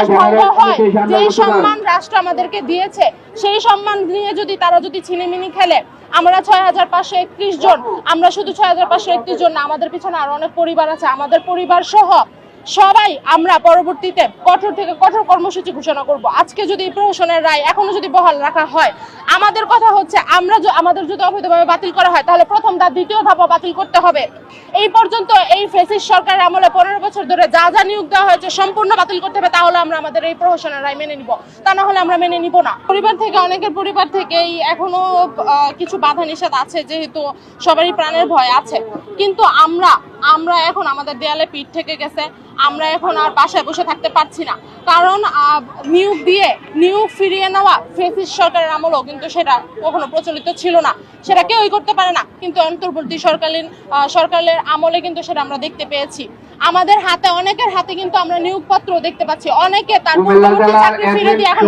বিশ্বাস ভঙ্গ হয় যে সম্মান রাষ্ট্র আমাদেরকে দিয়েছে সেই সম্মান নিয়ে যদি তারা যদি ছিনিমিনি খেলে আমরা ছয় হাজার পাঁচশো একত্রিশ জন আমরা শুধু ছয় হাজার পাঁচশো একত্রিশ জন না আমাদের পিছনে আরও অনেক পরিবার আছে আমাদের পরিবার সহ সবাই আমরা পরবর্তীতে কঠোর থেকে কঠোর কর্মসূচি ঘোষণা করব। আজকে যদি এই প্রহসনের রায় এখনও যদি বহাল রাখা হয়, আমাদের কথা হচ্ছে আমরা আমাদের যদি অবৈধভাবে বাতিল করা হয়, তাহলে প্রথম ধাপ, দ্বিতীয় ধাপও বাতিল করতে হবে। এই পর্যন্ত এই ফেসিস সরকারের আমলে পনেরো বছর ধরে যা যা নিয়োগ দেওয়া হয়েছে সম্পূর্ণ বাতিল করতে হবে, তাহলে আমরা আমাদের এই প্রহসনের রায় মেনে নিব। তা না হলে আমরা মেনে নিব না। পরিবার থেকে, অনেকের পরিবার থেকেই এখনও কিছু বাধা নিষেধ আছে, যেহেতু সবারই প্রাণের ভয় আছে। কিন্তু আমরা আমরা এখন আমাদের দেয়ালে পিঠ থেকে গেছে আমরা এখন আর বাসায় বসে থাকতে পারছি না। কারণ নিয়োগ দিয়ে নিয়োগ ফিরিয়ে নেওয়া ফেসিস সরকারের আমলও কিন্তু সেটা কখনো প্রচলিত ছিল না। সেটা কেউই করতে পারে না কিন্তু অন্তর্বর্তী সরকালীন আহ, সরকারের আমলে কিন্তু সেটা আমরা দেখতে পেয়েছি। আমাদের হাতে অনেকের হাতে কিন্তু আমরা নিয়োগপত্র দেখতে পাচ্ছি। অনেকে তার চাকরি ফিরে দিয়ে এখন